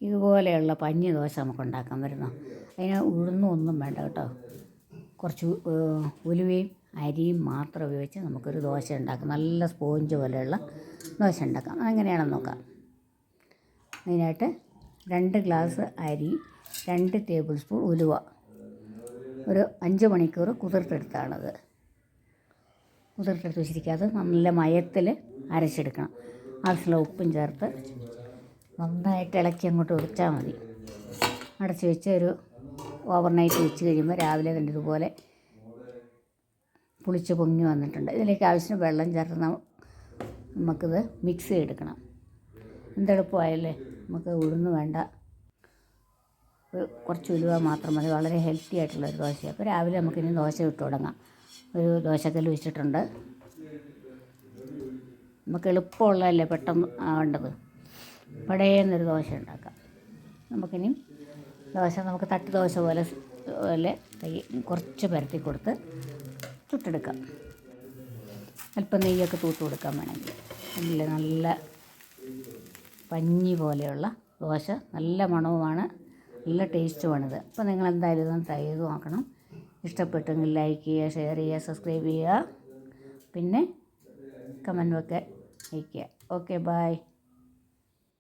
ഇതുപോലെയുള്ള പഞ്ഞി ദോശ നമുക്ക് ഉണ്ടാക്കാൻ വരുന്നു അതിന് ഉഴുന്നും ഒന്നും വേണ്ട കേട്ടോ. കുറച്ച് ഉലുവയും അരിയും മാത്രം ഉപയോഗിച്ച് നമുക്കൊരു ദോശ ഉണ്ടാക്കാം. നല്ല സ്പോഞ്ച് പോലെയുള്ള ദോശ ഉണ്ടാക്കാം. അതെങ്ങനെയാണെന്ന് നോക്കാം. അതിനായിട്ട് രണ്ട് ഗ്ലാസ് അരി രണ്ട് ടേബിൾ സ്പൂൺ ഉലുവ. ഒരു അഞ്ച് മണിക്കൂർ കുതിർത്തെടുത്താണത്. കുതിർത്തെടുത്ത് വെച്ചിരിക്കുക അത് നല്ല മയത്തിൽ അരച്ചെടുക്കണം. ആവശ്യമുള്ള ഉപ്പും ചേർത്ത് നന്നായിട്ട് ഇളക്കി അങ്ങോട്ട് ഒഴിച്ചാൽ മതി. അടച്ച് വെച്ച് ഒരു ഓവർനൈറ്റ് വെച്ച് കഴിയുമ്പോൾ രാവിലെ ഇതുപോലെ പുളിച്ച് പൊങ്ങി വന്നിട്ടുണ്ട്. ഇതിലേക്ക് ആവശ്യത്തിന് വെള്ളം ചേർത്ത് നമുക്കിത് മിക്സ് ചെയ്തെടുക്കണം. എന്തെളുപ്പമായല്ലേ നമുക്ക് ഉഴുന്ന് വേണ്ട. കുറച്ച് ഉലുവ മാത്രം മതി. വളരെ ഹെൽത്തി ആയിട്ടുള്ള ഒരു ദോശയാണ്. അപ്പോൾ രാവിലെ നമുക്കിനി ദോശ ഇട്ട് തുടങ്ങാം. ഒരു ദോശക്കല്ല് വെച്ചിട്ടുണ്ട്. നമുക്ക് എളുപ്പമുള്ളതല്ലേ പെട്ടെന്ന് ആവേണ്ടത് പടയെന്നൊരു ദോശ ഉണ്ടാക്കാം നമുക്കിനി ദോശ നമുക്ക് തട്ട് ദോശ പോലെ പോലെ കൈ കുറച്ച് പരത്തി കൊടുത്ത് ചുട്ടെടുക്കാം. അല്പം നെയ്യൊക്കെ തൂത്ത് കൊടുക്കാൻ വേണമെങ്കിൽ. നല്ല നല്ല പഞ്ഞി പോലെയുള്ള ദോശ നല്ല മണവുമാണ് നല്ല ടേസ്റ്റുമാണിത്. അപ്പോൾ നിങ്ങൾ എന്തായാലും ഇതൊന്ന് ട്രൈ ചെയ്ത് നോക്കണം. ഇഷ്ടപ്പെട്ടെങ്കിൽ ലൈക്ക് ചെയ്യുക ഷെയർ ചെയ്യുക സബ്സ്ക്രൈബ് ചെയ്യുക. പിന്നെ കമന്റൊക്കെ അയയ്ക്കുക. Okay bye